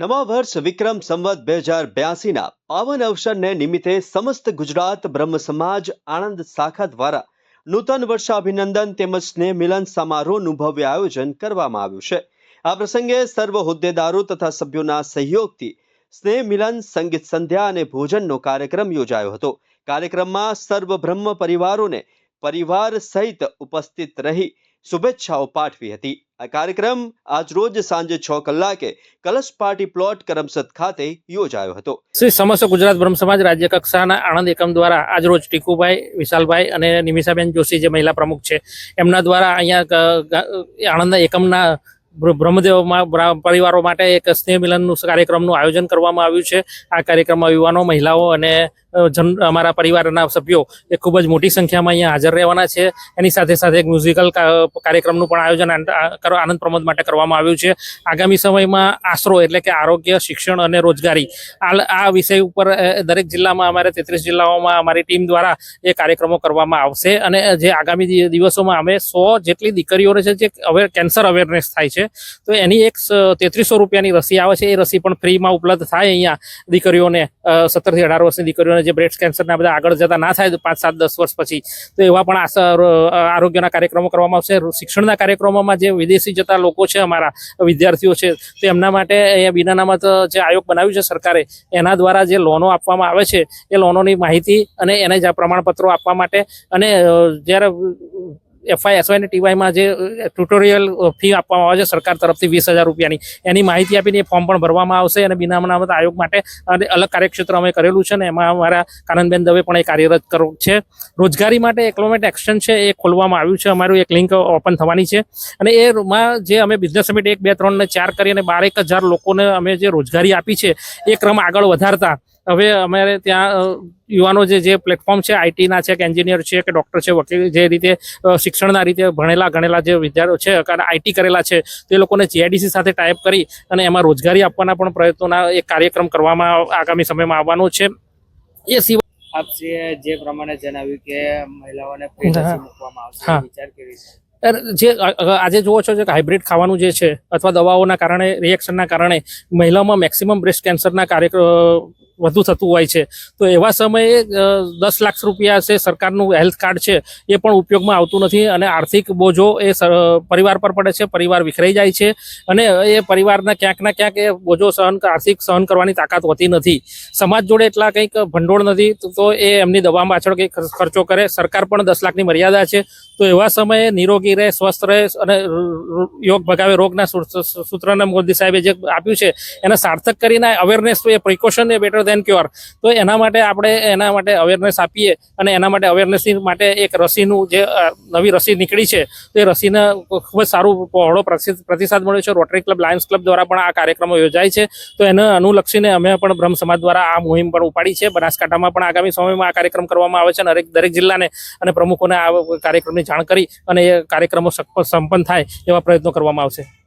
નવા વર્ષ વિક્રમ સંવત બે હજાર બ્યાસીના પાવન અવસરને નિમિત્તે સમસ્ત ગુજરાત બ્રહ્મ સમાજ આણંદ શાખા દ્વારા નૂતન વર્ષાભિનંદન તેમજ સ્નેહ મિલન સમારોહનું ભવ્ય આયોજન કરવામાં આવ્યું છે. આ પ્રસંગે સર્વ હોદ્દેદારો તથા સભ્યોના સહયોગથી સ્નેહ મિલન, સંગીત સંધ્યા અને ભોજનનો કાર્યક્રમ યોજાયો હતો. કાર્યક્રમમાં સર્વ બ્રહ્મ પરિવારોને પરિવાર સહિત ઉપસ્થિત રહી શુભેચ્છાઓ પાઠવી હતી. આ કાર્યક્રમ આજરોજ સાંજે છ કલાકે કલશ પાર્ટી પ્લોટ કરમસદ ખાતે યોજાયો હતો. શ્રી સમસ્ત ગુજરાત બ્રહ્મ સમાજ રાજ્ય કક્ષાના આણંદ એકમ દ્વારા આજરોજ ટીકુભાઈ, વિશાલભાઈ અને નિમિષાબેન જોશી જે મહિલા પ્રમુખ છે, એમના દ્વારા અહીંયા ગ- ગ- આણંદ એકમના બ્ર- બ્રહ્મદેવમાં બ્રા- પરિવારો માટે એક સ્નેહ મિલનનું કાર્યક્રમનું આયોજન કરવામાં આવ્યું છે. આ કાર્યક્રમમાં યુવાનો, મહિલાઓ અને જન અમારા પરિવારના સભ્યો એ ખૂબ જ મોટી સંખ્યામાં અહીંયા હાજર રહેવાના છે. એની સાથે સાથે એક મ્યુઝિકલ કાર્યક્રમનું પણ આયોજન આનંદ પ્રમોદ માટે કરવામાં આવ્યું છે. આગામી સમયમાં આશરો એટલે કે આરોગ્ય, શિક્ષણ અને રોજગારી આ આ વિષય ઉપર દરેક જિલ્લામાં અમારે તેત્રીસ જિલ્લાઓમાં અમારી ટીમ દ્વારા એ કાર્યક્રમો કરવામાં આવશે. અને જે આગામી દિવસોમાં અમે સો જેટલી દીકરીઓને છે, જે અવેર કેન્સર અવેરનેસ થાય છે તો એની એક તેત્રીસો રૂપિયાની રસી આવે છે. એ રસી પણ ફ્રીમાં ઉપલબ્ધ થાય અહીંયા દીકરીઓને સત્તરથી અઢાર વર્ષની દીકરીઓને જે બ્રેસ્ટ કેન્સરના બધા આગળ જતા ના થાય પાંચ, સાત, દસ વર્ષ પછી. તો એવા પણ આરોગ્યના કાર્યક્રમો કરવામાં આવશે. શિક્ષણના કાર્યક્રમોમાં જે વિદેશી જતા લોકો છે અમારા, વિદ્યાર્થીઓ છે, તો એમના માટે અહીંયા બિન અનામત જે આયોગ બનાવ્યું છે સરકારે, એના દ્વારા જે લોનો આપવામાં આવે છે, એ લોનોની માહિતી અને એને જ પ્રમાણપત્રો આપવા માટે અને જ્યારે એફઆઈ એસવાય અને ટીવાયમાં જે ટ્યુટોરિયલ ફી આપવામાં આવે છે સરકાર તરફથી વીસ હજાર રૂપિયાની. એની માહિતી આપીને એ ફોર્મ પણ ભરવામાં આવશે અને બિનામનામત આયોગ માટે અને અલગ કાર્યક્ષેત્ર અમે કરેલું છે ને એમાં અમારા કાનંદબેન દવે પણ એ કાર્યરત કરવું છે. રોજગારી માટે એક્લોમેટ એક્શન છે એ ખોલવામાં આવ્યું છે. અમારું એક લિંક ઓપન થવાની છે. અને એમાં જે અમે બિઝનેસ સમિટ એક, બે, ત્રણ ને ચાર કરી અને બારેક હજાર લોકોને અમે જે રોજગારી આપી છે, એ ક્રમ આગળ વધારતા હવે અમારે ત્યાં યુવાનો જે જે પ્લેટફોર્મ છે આઈટીના છે કે એન્જિનિયર છે કે ડૉક્ટર છે વકીલ જે રીતે શિક્ષણના રીતે ભણેલા ગણેલા જે વિદ્યાર્થીઓ છે કારણ આઈટી કરેલા છે તે લોકોને જીઆઈડીસી સાથે ટાઈપ કરી અને એમાં રોજગારી આપવાના પણ પ્રયત્નોના એક કાર્યક્રમ કરવામાં આગામી સમયમાં આવવાનો છે. એ સિવાય આપશે જે પ્રમાણે જણાવ્યું કે મહિલાઓને ફ્રી હા. રસી મૂકવામાં આવશે વિચાર કેવી છે? જે આજે જુઓ છો કે હાઇબ્રિડ ખાવાનું જે છે અથવા દવાઓના કારણે રિએક્શનના કારણે મહિલાઓમાં મેક્સિમમ બ્રેસ્ટ કેન્સરના કાર્ય વધુ થતું હોય છે. તો એવા સમયે દસ લાખ રૂપિયા છે સરકારનું હેલ્થ કાર્ડ છે, એ પણ ઉપયોગમાં આવતું નથી અને આર્થિક બોજો એ પરિવાર પર પડે છે, પરિવાર વિખરાઈ જાય છે અને એ પરિવારના ક્યાંક ના ક્યાંક એ બોજો સહન, આર્થિક સહન કરવાની તાકાત હોતી નથી. સમાજ જોડે એટલા કંઈક ભંડોળ નથી, તો- એ એમની દવા પાછળ કંઈક ખર્ચો કરે. સરકાર પણ દસ લાખની મર્યાદા છે. તો એવા સમયે નિરોગી રહે, સ્વસ્થ રહે અને યોગ ભગાવે. રોગના સૂત્રને મોદી સાહેબે જે આપ્યું છે, એને સાર્થક કરીને અવેરનેસ એ પ્રિકોશન એ બેટર દેન ક્યોર તો એના માટે આપણે એના માટે અવેરનેસ આપીએ અને એના માટે અવેરનેસની માટે એક રસીનું જે નવી રસી નીકળી છે, તો એ રસીને ખૂબ જ સારું પહોળો પ્રતિસાદ મળ્યો છે. રોટરી ક્લબ લાયન્સ ક્લબ દ્વારા પણ આ કાર્યક્રમો યોજાય છે. તો એને અનુલક્ષીને અમે પણ બ્રહ્મ સમાજ દ્વારા આ મુહિમ પણ ઉપાડી છે. બનાસકાંઠામાં પણ આગામી સમયમાં આ કાર્યક્રમ કરવામાં આવે છે અને દરેક દરેક જિલ્લાને અને પ્રમુખોને આ કાર્યક્રમની જાણ કરી અને એ કાર્યક્રમો સંપન્ન થાય એવા પ્રયત્નો કરવામાં આવશે.